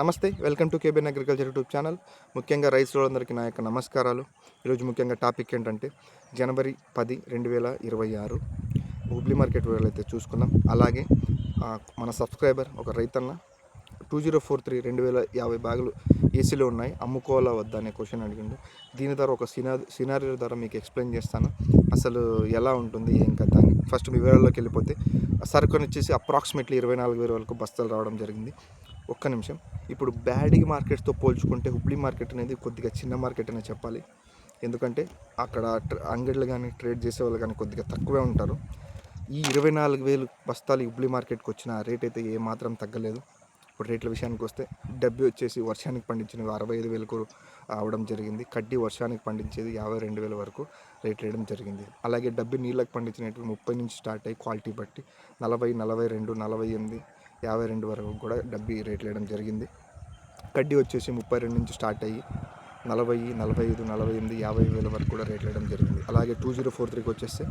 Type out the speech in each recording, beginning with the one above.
నమస్తే welcome to cabin agriculture YouTube channel. ముఖ్యంగా రైతులందరికీ నా యొక్క నమస్కారాలు. ఈరోజు ముఖ్యంగా టాపిక్ ఏంటంటే జనవరి పది రెండు వేల ఇరవై ఆరు హుబ్లీ మార్కెట్ వివరాలు అయితే చూసుకుందాం. అలాగే మన సబ్స్క్రైబర్ ఒక రైతన్న టూ జీరో ఫోర్ త్రీ రెండు వేల యాభై బ్యాగులు ఏసీలో ఉన్నాయి. అమ్ముకోవాలా వద్దా అనే క్వశ్చన్ అడిగిండు. దీని ద్వారా ఒక సినా సినారియో ద్వారా మీకు ఎక్స్ప్లెయిన్ చేస్తాను. అసలు ఎలా ఉంటుంది ఏం కదా అని. ఫస్ట్ మీ వివరాల్లోకి వెళ్ళిపోతే సరుకుని వచ్చేసి అప్రాక్సిమేట్లీ ఇరవై నాలుగు వేల వరకు బస్తాలు రావడం జరిగింది. ఒక్క నిమిషం. ఇప్పుడు బ్యాడీ మార్కెట్స్తో పోల్చుకుంటే హుబ్లీ మార్కెట్ అనేది కొద్దిగా చిన్న మార్కెట్ అనే చెప్పాలి. ఎందుకంటే అక్కడ ట్ర- అంగడిలు కానీ ట్రేడ్ చేసే వాళ్ళు కానీ కొద్దిగా తక్కువే ఉంటారు. ఈ ఇరవై నాలుగు వేలు బస్తాలు హుబ్లీ మార్కెట్కి వచ్చిన రేట్ అయితే ఏమాత్రం తగ్గలేదు. ఇప్పుడు రేట్ల విషయానికి వస్తే డబ్బి వచ్చేసి వర్షానికి పండించినవి అరవై ఐదు వేలకు అవడం జరిగింది. కడ్డీ వర్షానికి పండించేది యాభై రెండు వేల వరకు రేట్ వేయడం జరిగింది. అలాగే డబ్బి నీళ్ళకి పండించినట్టు ముప్పై నుంచి స్టార్ట్ అయ్యి క్వాలిటీ బట్టి నలభై నలభై రెండు నలభై ఎనిమిది యాభై రెండు వరకు కూడా డబ్బి రేట్లు వేయడం జరిగింది. కడ్డీ వచ్చేసి ముప్పై రెండు నుంచి స్టార్ట్ అయ్యి నలభై నలభై ఐదు నలభై ఎనిమిది యాభై వేల వరకు కూడా రేట్లు వేయడం జరిగింది. అలాగే టూ జీరో ఫోర్ త్రీకి వచ్చేస్తే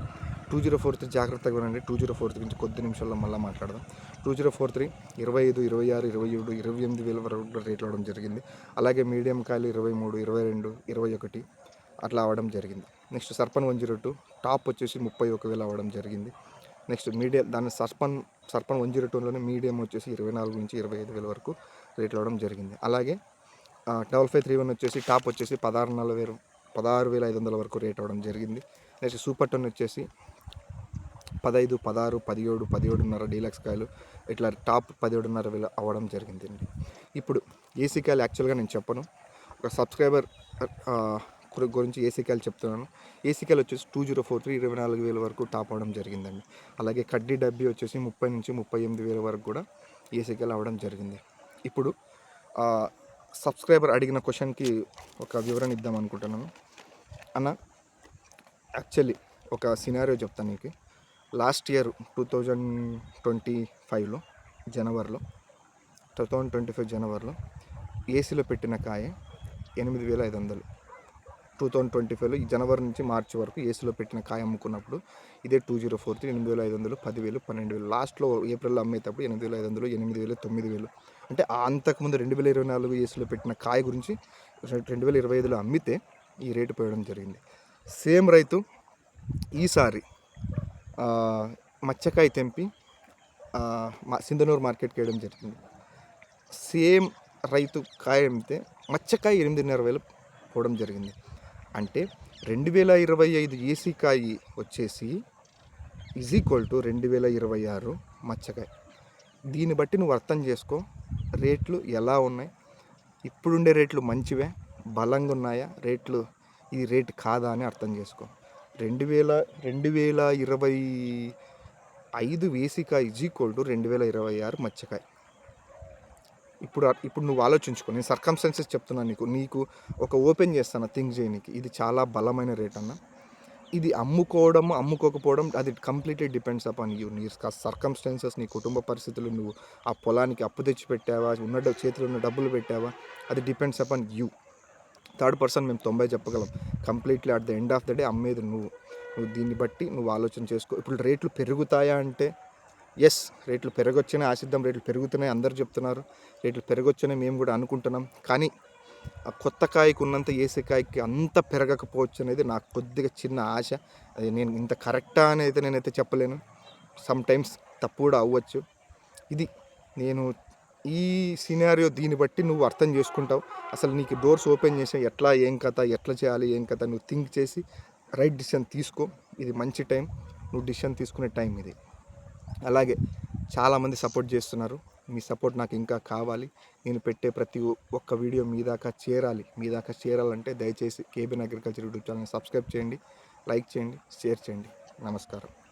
టూ జీరో ఫోర్ త్రీ జాగ్రత్తగా వినండి. టూ జీరో ఫోర్ త్రీ నుంచి కొద్ది నిమిషాల్లో మళ్ళీ మాట్లాడదాం. టూ జీరో ఫోర్ త్రీ ఇరవై ఐదు ఇరవై ఆరు ఇరవై ఏడు ఇరవై ఎనిమిది వేల వరకు కూడా రేట్లు అవడం జరిగింది. అలాగే మీడియం కాయలు ఇరవై మూడు ఇరవై రెండు ఇరవై ఒకటి అట్లా అవ్వడం జరిగింది. నెక్స్ట్ సర్పన్ వన్ జీరో టూ టాప్ వచ్చేసి ముప్పై ఒక వేలు అవ్వడం జరిగింది. నెక్స్ట్ మీడియం దాని సర్పన్ సర్పన్ వన్ జీరో టూలోనే మీడియం వచ్చేసి ఇరవై నాలుగు నుంచి ఇరవై ఐదు వేల వరకు రేట్లు అవ్వడం జరిగింది. అలాగే డబల్ ఫైవ్ త్రీ వన్ వచ్చేసి టాప్ వచ్చేసి పదహారు నలభై పదహారు వేల ఐదు వందల వరకు రేట్ అవ్వడం జరిగింది. నెక్స్ట్ సూపర్ టన్ వచ్చేసి పదహైదు పదహారు పదిహేడు పదిహేడున్నర డీలక్స్ కాయలు ఇట్లా టాప్ పదిహేడున్నర వేలు అవ్వడం జరిగిందండి. ఇప్పుడు ఏసీ కాయలు యాక్చువల్గా నేను చెప్పను. ఒక సబ్స్క్రైబర్ గురించి ఏసీకాయలు చెప్తున్నాను. ఏసీకాయలు వచ్చేసి టూ జీరో ఫోర్ త్రీ ఇరవై నాలుగు వేల వరకు టాప్ అవడం జరిగిందండి. అలాగే కడ్డీ డబ్బీ వచ్చేసి ముప్పై నుంచి ముప్పై ఎనిమిది వేల వరకు కూడా ఏసీ అవ్వడం జరిగింది. ఇప్పుడు సబ్స్క్రైబర్ అడిగిన క్వశ్చన్కి ఒక వివరణ ఇద్దాం అనుకుంటున్నాను. అన్న యాక్చువల్లీ ఒక సినారియో చెప్తాను నీకు. Last year two thousand twenty ఫైవ్లో జనవరిలో టూ థౌజండ్ ట్వంటీ ఫైవ్ జనవరిలో ఏసీలో పెట్టిన కాయ ఎనిమిది వేల ఐదు వందలు. టూ థౌజండ్ ట్వంటీ ఫైవ్లో ఈ జనవరి నుంచి మార్చి వరకు ఏసీలో పెట్టిన కాయ అమ్ముకున్నప్పుడు ఇదే టూ జీరో ఫోర్ త్రీ ఎనిమిది వేల ఐదు వందలు పదివేలు పన్నెండు వేలు. లాస్ట్లో ఏప్రిల్లో అమ్మేటప్పుడు ఎనిమిది వేల ఐదు వందలు ఎనిమిది వేలు తొమ్మిది వేలు. అంటే అంతకుముందు రెండు వేల ఇరవై నాలుగు ఏసీలో పెట్టిన కాయ గురించి రెండు వేల ఇరవై ఐదులో అమ్మితే ఈ రేటు పోయడం జరిగింది. సేమ్ రైతు ఈసారి మచ్చకాయ తెంపి మా సింధనూరు మార్కెట్కి వేయడం జరిగింది. సేమ్ రైతు కాయ అమ్మితే మచ్చకాయ ఎనిమిదిన్నర వేలు పోవడం జరిగింది. అంటే రెండు వేల ఇరవై ఐదు ఏసీకాయ వచ్చేసి ఈజ్ ఈక్వల్ టు రెండు వేల ఇరవై ఆరు మచ్చకాయ. దీన్ని బట్టి నువ్వు అర్థం చేసుకో రేట్లు ఎలా ఉన్నాయి? ఇప్పుడుండే రేట్లు మంచివే బలంగా ఉన్నాయా? రేట్లు ఇది రేట్ కాదా అని అర్థం చేసుకో. రెండు వేల రెండు వేల ఇరవై ఐదు వేసికాయ ఈజ్ ఈక్వల్ టు రెండు వేల ఇరవై ఆరు మచ్చకాయ. ఇప్పుడు ఇప్పుడు నువ్వు ఆలోచించుకో నేను సర్కమ్స్టెన్సెస్ చెప్తున్నాను నీకు. నీకు ఒక ఓపెన్ చేస్తాను థింక్ చేయనీకి. ఇది చాలా బలమైన రేట్ అన్న. ఇది అమ్ముకోవడం అమ్ముకోకపోవడం అది కంప్లీట్లీ డిపెండ్స్ అపాన్ యూ నీ సర్కమ్స్టెన్సెస్ నీ కుటుంబ పరిస్థితులు నువ్వు ఆ పొలానికి అప్పు తెచ్చి పెట్టావా ఉన్న చేతిలో ఉన్న డబ్బులు పెట్టావా అది depends upon you third person మేము తొంభై చెప్పగలం. Completely at the end of the day అమ్మేది నువ్వు. నువ్వు దీన్ని బట్టి నువ్వు ఆలోచన చేసుకో. ఇప్పుడు రేట్లు పెరుగుతాయా అంటే ఎస్ రేట్లు పెరగొచ్చనే ఆశిద్దాం రేట్లు పెరుగుతున్నాయి అందరు చెప్తున్నారు. రేట్లు పెరగొచ్చనే మేము కూడా అనుకుంటున్నాం. కానీ ఆ కొత్త కాయకు ఉన్నంత ఏసే కాయకి అంత పెరగకపోవచ్చు అనేది నాకు కొద్దిగా చిన్న ఆశ. అది నేను ఇంత కరెక్టా అని అయితే నేనైతే చెప్పలేను. సమ్ టైమ్స్ తప్పు కూడా అవ్వచ్చు. ఇది నేను ఈ సినారియో దీన్ని బట్టి నువ్వు అర్థం చేసుకుంటావు. అసలు నీకు డోర్స్ ఓపెన్ చేసా ఎట్లా ఏం కథ ఎట్లా చేయాలి ఏం కథ నువ్వు థింక్ చేసి రైట్ డిసిషన్ తీసుకో. ఇది మంచి టైం నువ్వు డిసిషన్ తీసుకునే టైం ఇది. అలాగే చాలామంది సపోర్ట్ చేస్తున్నారు. మీ సపోర్ట్ నాకు ఇంకా కావాలి. నేను పెట్టే ప్రతి ఒక్క వీడియో మీ దాకా చేరాలి. మీ దాకా చేరాలంటే దయచేసి కేబిన్ అగ్రికల్చర్ యూట్యూబ్ ఛానల్ని సబ్స్క్రైబ్ చేయండి లైక్ చేయండి షేర్ చేయండి. నమస్కారం.